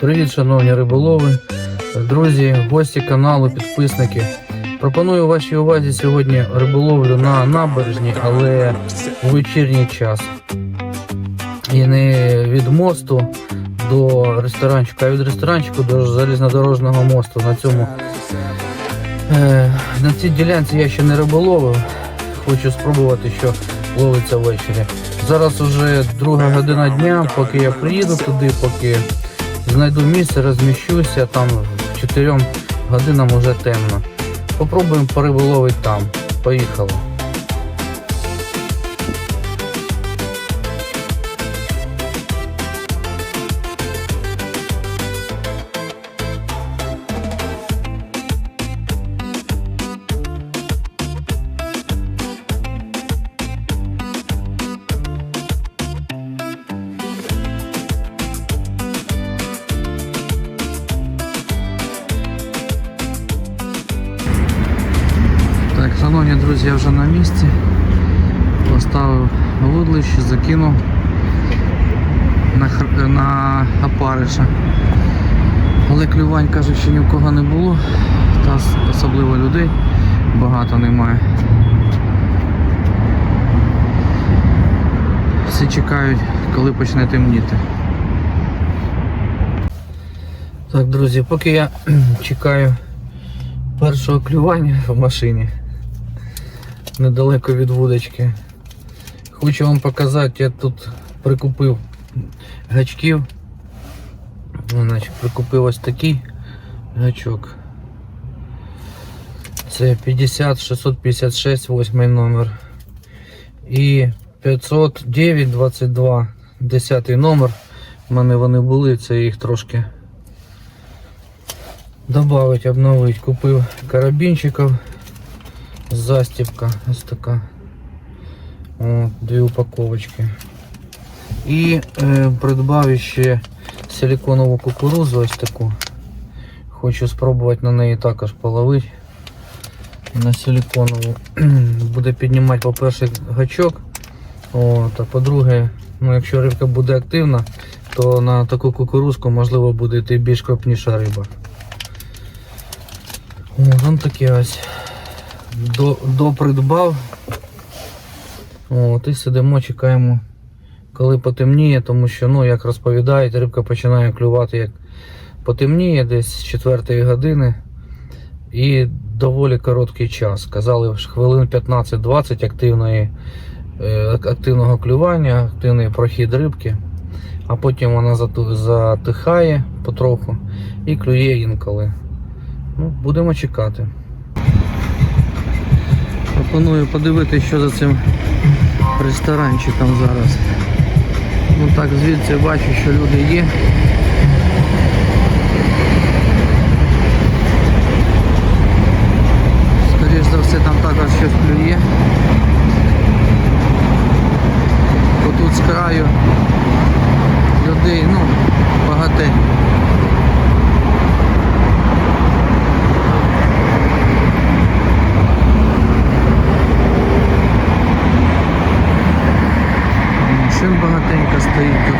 Привіт, шановні риболови, друзі, гості каналу, підписники. Пропоную вашій увазі сьогодні риболовлю на набережні, але у вечірній час. І не від мосту до ресторанчика, а від ресторанчику до залізнодорожного мосту. На цьому е, на цій ділянці я ще не риболовив. Хочу спробувати, що ловиться ввечері. Зараз уже друга година дня, поки я приїду туди, поки знайду місце, розміщуся, там 4 годинам вже темно. Попробуємо пориболовити там. Поїхали. Вудлище, закинув на, на опариша. Але клювань каже, що ні в кого не було, та особливо людей багато немає. Всі чекають, коли почне темніти. Так, друзі, поки я чекаю першого клювання в машині недалеко від вудочки. Хочу вам показати, я тут прикупив гачків. Значить, прикупив ось такий гачок. Це 50 656 8 номер. І 509 22 10 номер. У мене вони були, це я їх трошки добавить, обновить. Купив карабінчиків. Застіпка ось така. О, дві упаковочки. І е, придбав ще силиконову кукурузу ось таку. Хочу спробувати на неї також половити. На силиконову. Буде піднімати, по-перше, гачок. О, та по-друге, ну, якщо рибка буде активна, то на таку кукурузку можливо буде йти більш крупніша риба. О, там таке ось до, допридбав. От, і сидимо, чекаємо, коли потемніє, тому що, ну, як розповідають, рибка починає клювати як потемніє, десь з 4 години. І доволі короткий час. Казали, що хвилин 15-20 активної, е, активного клювання, активний прохід рибки, а потім вона затихає потроху і клює інколи. Ну, будемо чекати. Пропоную подивитися, що за цим ресторанчиком зараз. Ну так, звідси бачу, що люди є. Скоріше за все там також щось клює. Отут з краю людей, ну, багатенько. Машин багатенько стоїть тут.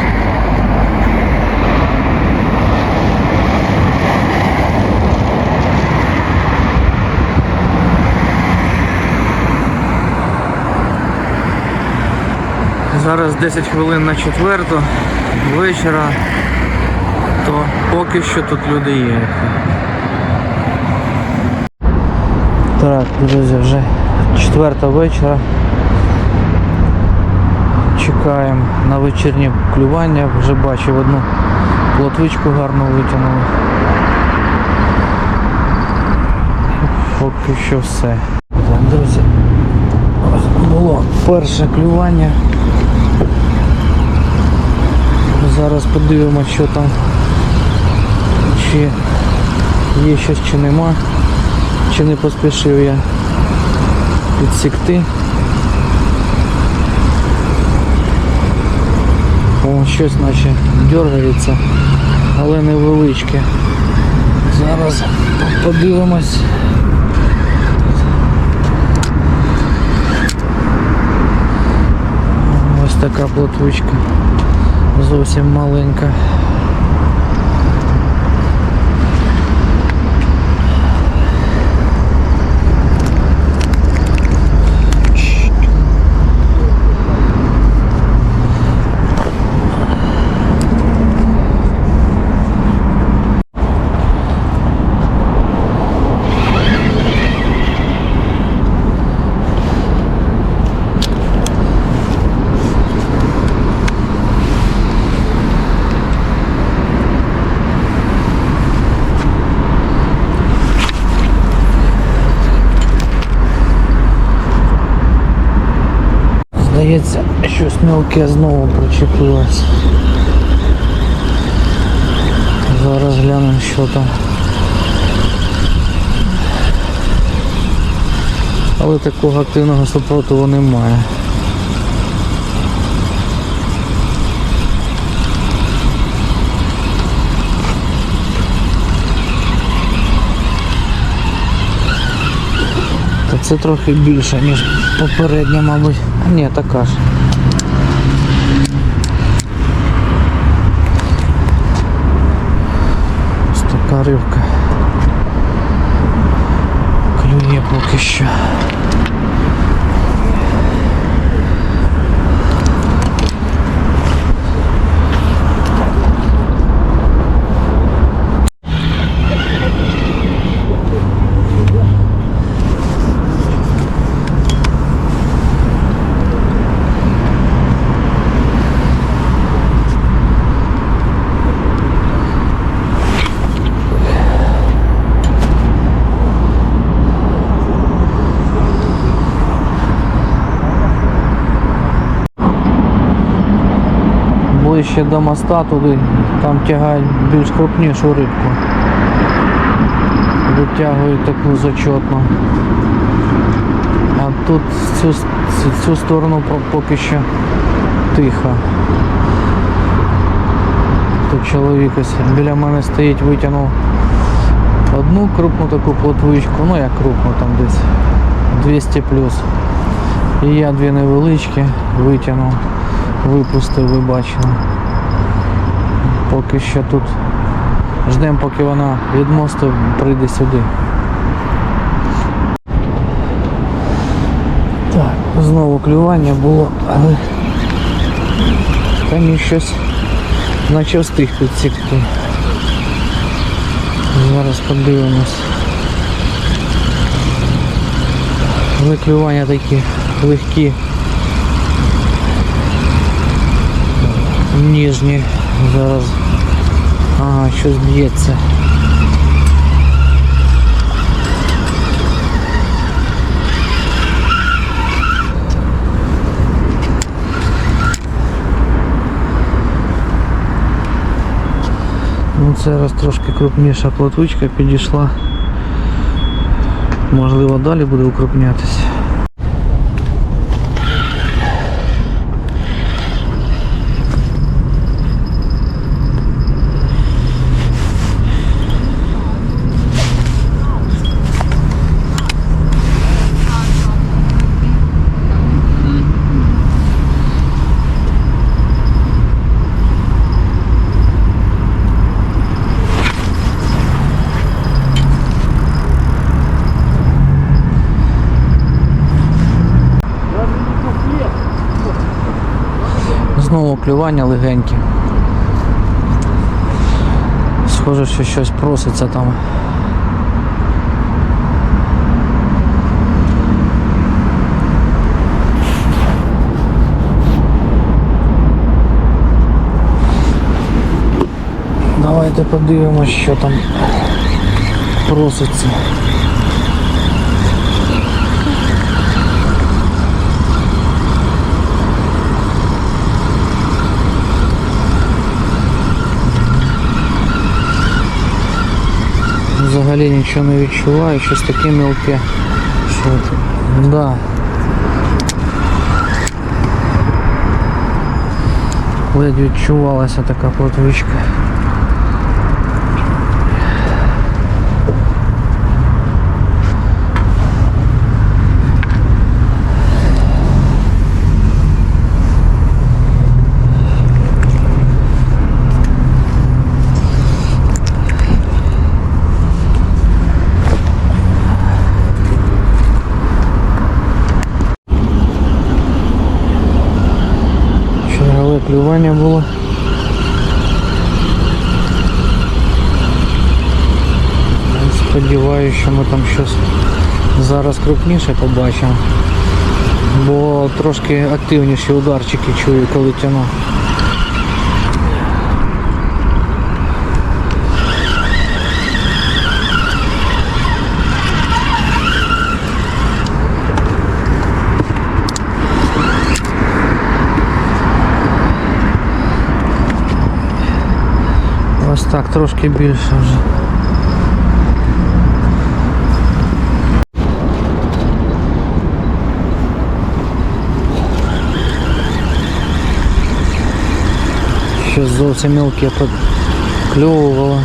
Зараз 10 хвилин на четверту вечора, то поки що тут люди є. Так, друзі, вже четверта вечора. Чекаємо на вечірнє клювання. Вже бачив одну плотвичку гарно витягнули. Поки що все. Друзі, було перше клювання. Зараз подивимося, що там. Чи є щось, чи нема. Чи не поспішив я підсікти. О, щось наче дергається, але невеличке. Зараз подивимось. Ось така плотвичка. Зовсім маленька. Здається, щось мілке знову причепилось. Зараз глянемо, що там. Але такого активного супротиву немає. це трохи більше, ніж попередня, мабуть. А, Ні, така ж. Ось така рибка. Клює поки що. Ближче до моста туди, там тягають більш крупнішу рибку. Витягують таку зачетну. А тут цю, цю, сторону поки що тихо. Тут чоловік ось біля мене стоїть, витягнув одну крупну таку плотвичку, ну як крупну там десь 200 плюс. І я дві невеличкі витягнув, випустив, ви бачили. Поки що тут ждемо, поки вона від мосту прийде сюди. Так, знову клювання було, але там щось наче встиг підсікти. Зараз подивимось. Але клювання такі легкі. Ніжні. Зараз. Ага, щось б'ється. Ну це раз трошки крупніша платучка підійшла. Можливо далі буде укрупнятися. Клювання. Схоже, що щось проситься там. Давайте подивимось, що там проситься. Взагалі нічого не відчуваю, щось таке мілке. Що це? Да. Ледь відчувалася така плотвичка. Клювання було. Сподіваюся, що там щось зараз крупніше побачимо. Бо трошки активніші ударчики чую, коли тяну. Ось так, трошки більше вже. Щось зовсім мілке покльовувало.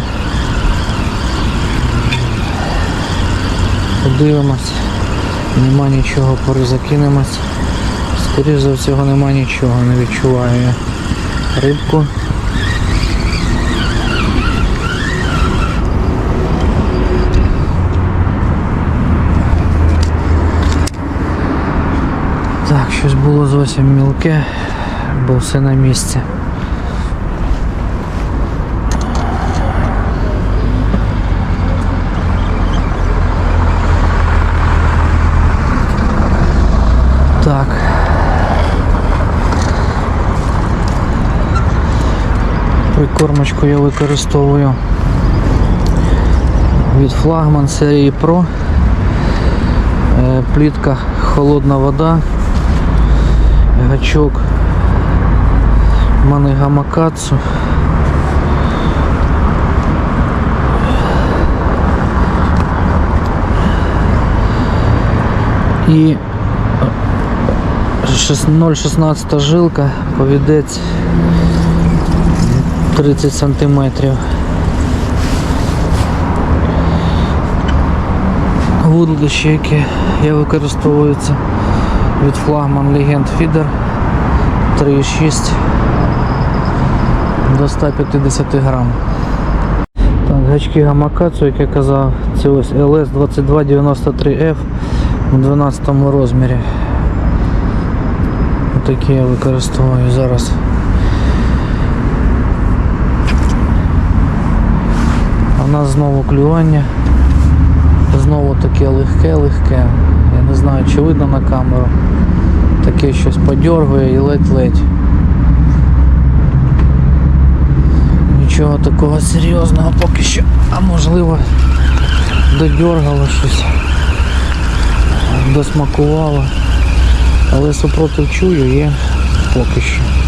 Подивимось. Нема нічого, перезакинемось. Скоріше за всього нема нічого, не відчуваю я рибку. Так, щось було зовсім мілке, бо все на місці. Так. Прикормочку я використовую від флагман серії Pro. Е, Плітка холодна вода, гачок Манигамакацу. І 0,16 жилка, повідець 30 сантиметрів. Вудлище, яке я використовую це від флагман Legend Feeder 3,6 до 150 грам. Так, гачки гамакацу, як я казав, це ось LS2293F у 12 розмірі. Такі я використовую зараз. В нас знову клювання. Знову таке легке-легке. Не знаю, чи видно на камеру. Таке щось подергує і ледь-ледь. Нічого такого серйозного поки що. А можливо додергало щось. Досмакувало. Але супротив чую є поки що.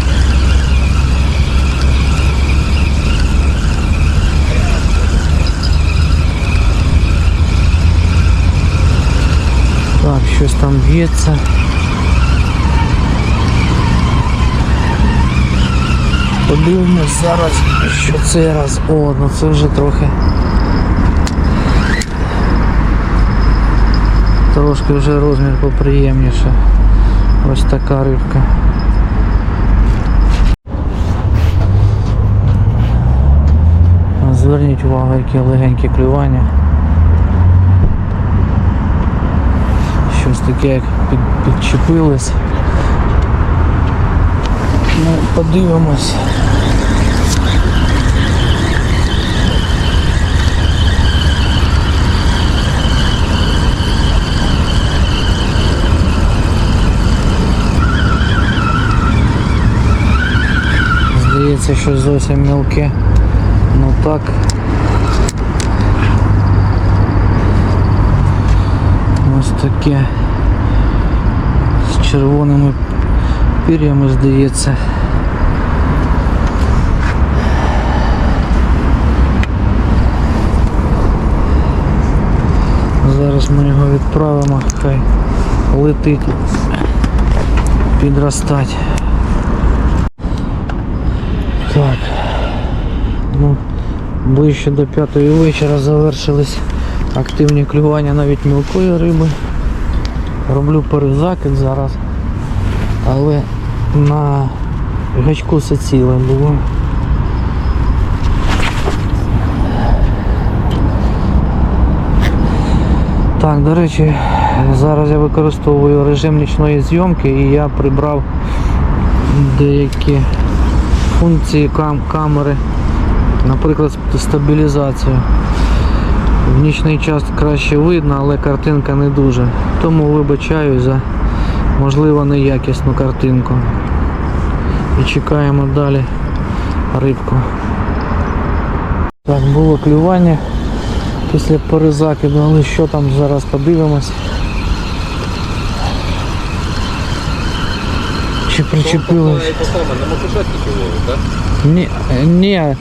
Так, щось там б'ється. Подивимось зараз, що цей раз. О, ну це вже трохи. Трошки вже розмір поприємніше. Ось така рибка. Зверніть увагу, які легенькі клювання. Щось таке як під, підчепилось. Ну, подивимось. Здається, що зовсім мілке. Ну так. Таке з червоними пір'ями здається. Зараз ми його відправимо, хай летить підростать. Так. Ну, ближче до п'ятої вечора завершились активні клювання навіть мілкої риби. Роблю перезакид зараз. Але на гачку все ціле було. Так, до речі, зараз я використовую режим нічної зйомки і я прибрав деякі функції кам камери, наприклад, стабілізацію. В нічний час краще видно, але картинка не дуже. Тому вибачаю за можливо неякісну картинку. І чекаємо далі рибку. Так, було клювання після перезакиду, але що там зараз подивимось. Чи причепилось? І по саме на макушетки ловить, так? Ні, ні.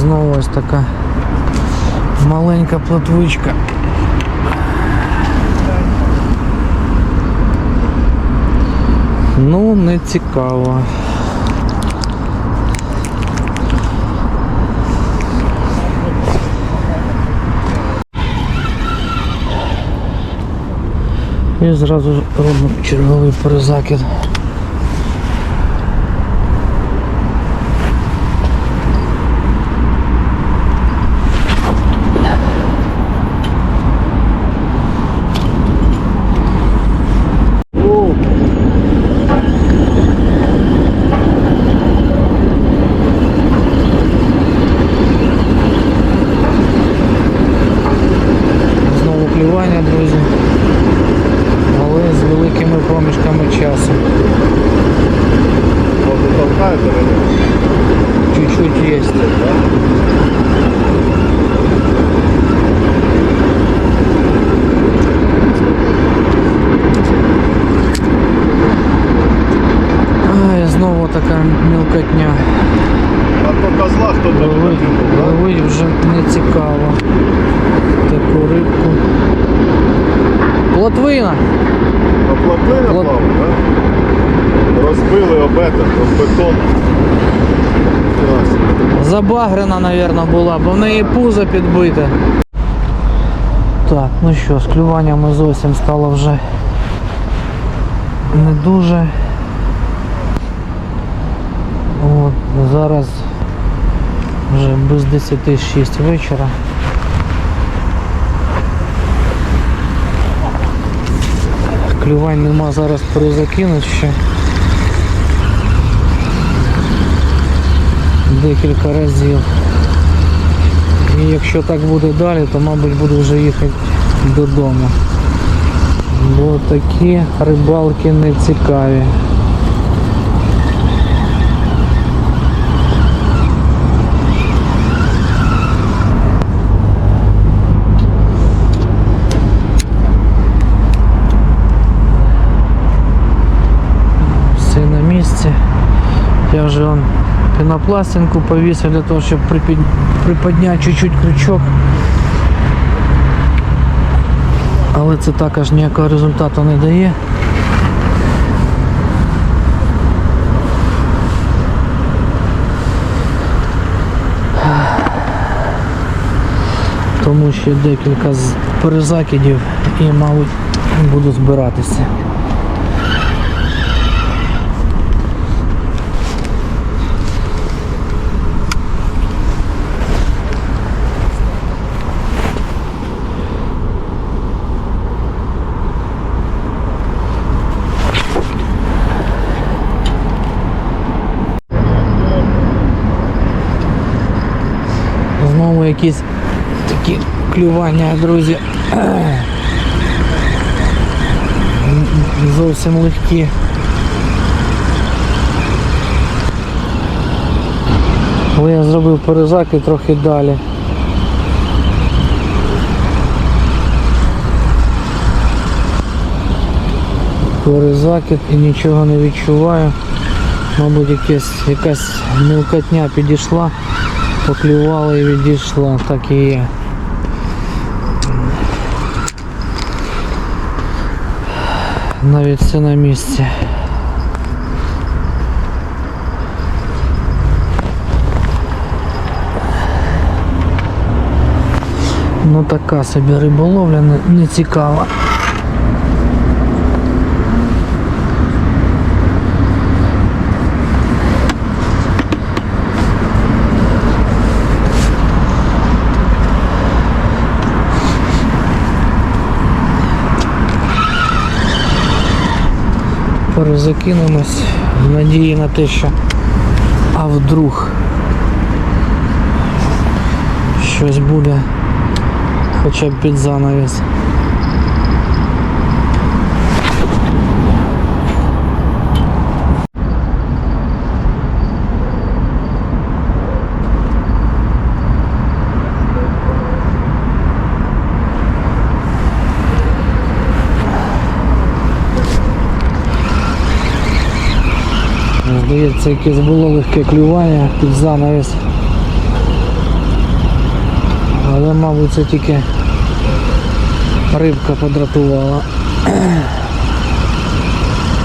Знову ось така маленька плотвичка. Ну, не цікаво. І зразу робимо черговий перезакид. Клювання, друзі. Але з великими проміжками часу. Чуть-чуть є. Ай, знову така мілкотня. А то козла кто-то Ловить, вже не цікаво. Таку рибку. Плотвина! На плотвина Плот- плавав, да? Розбили об этот, бетон. Забагрена, напевно, була, бо в неї пузо підбите. Так, ну що, з клюваннями зовсім стало вже не дуже. От, зараз вже без 10 вечора. Клювань нема зараз перезакинуть ще. Декілька разів. І якщо так буде далі, то мабуть буду вже їхати додому. Бо такі рибалки не цікаві. Все на місці. Я вже вон пінопластинку повісив для того, щоб припід... приподняти чуть-чуть крючок. Але це також ніякого результату не дає. Тому ще декілька перезакидів і, мабуть, буду збиратися. Знову якісь такі клювання, друзі. Зовсім легкі. Але я зробив перезаки трохи далі. Перезакид і нічого не відчуваю. Мабуть, якась, якась мілкотня підійшла, поклювала і відійшла, так і є. Навіть все на місці. Ну така собі риболовля не, не цікава. Перезакинемось в надії на те, що а вдруг щось буде хоча б під занавіс. Це якесь було легке клювання під занавіс. Але мабуть це тільки рибка подратувала.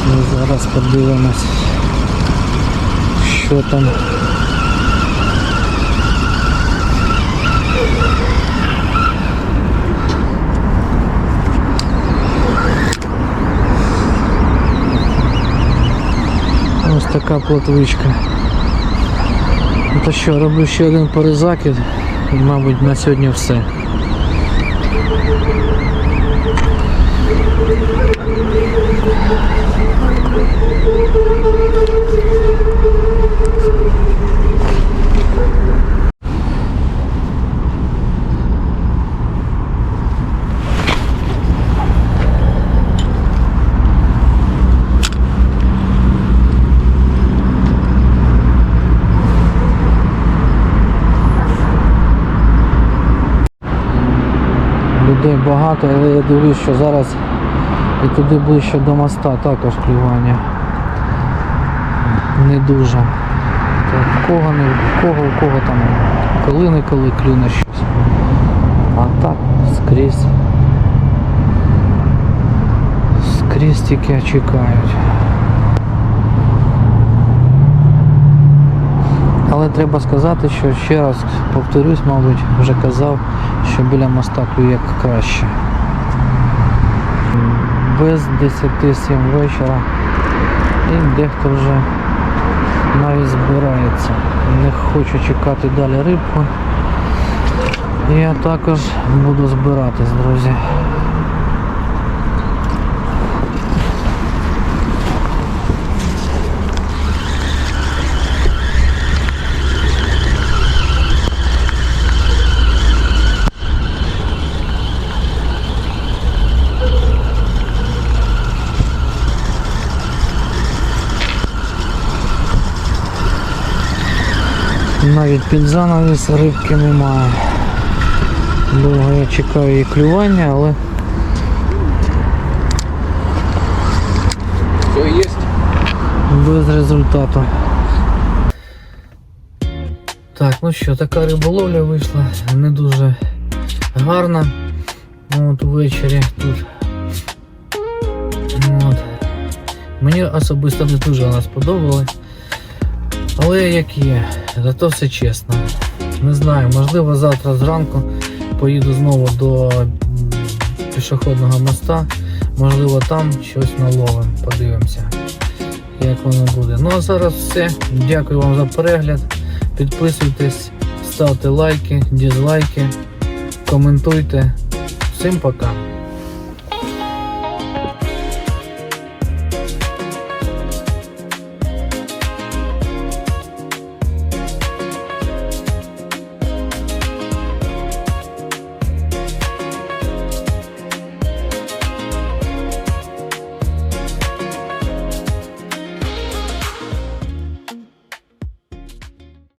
Ми зараз подивимось що там Ось така плотвичка. Ну то що, роблю ще один перезакид і, мабуть, на сьогодні все. Людей багато, але я дивлюсь, що зараз і туди ближче до моста також клювання. Не дуже. Так, кого не кого, кого там коли не коли клюне щось. А так скрізь. Скрізь тільки чекають. Але треба сказати, що ще раз повторюсь, мабуть, вже казав, що біля моста клює краще. Без 10-7 вечора і дехто вже навіть збирається. Не хочу чекати далі рибку. Я також буду збиратись, друзі. Навіть під занавіс рибки немає. Довго я чекаю її клювання, але Все есть. без результату. Так, ну що, така риболовля вийшла, не дуже гарна. Ну, От ввечері тут. От. Мені особисто не дуже вона сподобалась. Але як є, зато все чесно. Не знаю, можливо завтра зранку поїду знову до пішохідного моста. Можливо там щось наловим. Подивимося, як воно буде. Ну а зараз все. Дякую вам за перегляд. Підписуйтесь, ставте лайки, дізлайки, коментуйте. Всім пока.